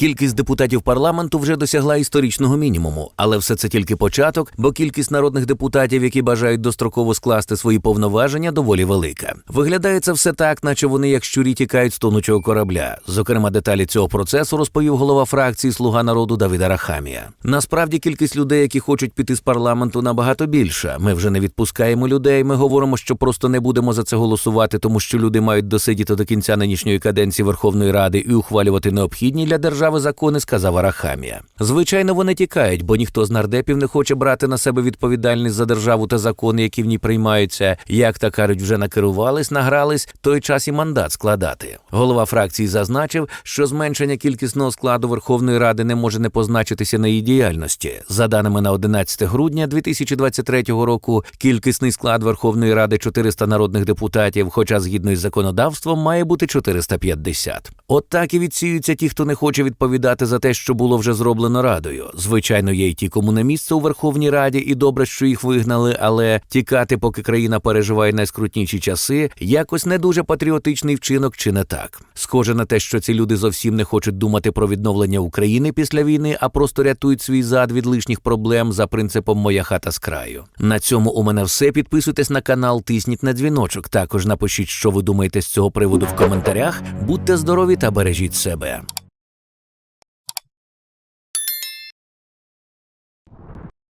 Кількість депутатів парламенту вже досягла історичного мінімуму, але все це тільки початок, бо кількість народних депутатів, які бажають достроково скласти свої повноваження, доволі велика. Виглядає це все так, наче вони як щурі тікають з тонучого корабля. Зокрема, деталі цього процесу розповів голова фракції Слуга народу Давида Рахамія. Насправді кількість людей, які хочуть піти з парламенту, набагато більша. Ми вже не відпускаємо людей. Ми говоримо, що просто не будемо за це голосувати, тому що люди мають досидіти до кінця нинішньої каденції Верховної Ради і ухвалювати необхідні для держави закони, сказав Арахамія. Звичайно, вони тікають, бо ніхто з нардепів не хоче брати на себе відповідальність за державу та закони, які в ній приймаються. Як та кажуть, вже накерувались, награлись, той час і мандат складати. Голова фракції зазначив, що зменшення кількісного складу Верховної Ради не може не позначитися на її діяльності. За даними на 11 грудня 2023 року, кількісний склад Верховної Ради 400 народних депутатів, хоча згідно із законодавством має бути 450. От так і відсіюються ті, хто не хоче відповідати за те, що було вже зроблено радою. Звичайно, є й ті, кому не місце у Верховній Раді, і добре, що їх вигнали, але тікати, поки країна переживає найскрутніші часи, якось не дуже патріотичний вчинок, чи не так. Схоже на те, що ці люди зовсім не хочуть думати про відновлення України після війни, а просто рятують свій зад від лишніх проблем за принципом Моя хата з краю. На цьому у мене все. Підписуйтесь на канал, тисніть на дзвіночок. Також напишіть, що ви думаєте з цього приводу в коментарях. Будьте здорові та бережіть себе.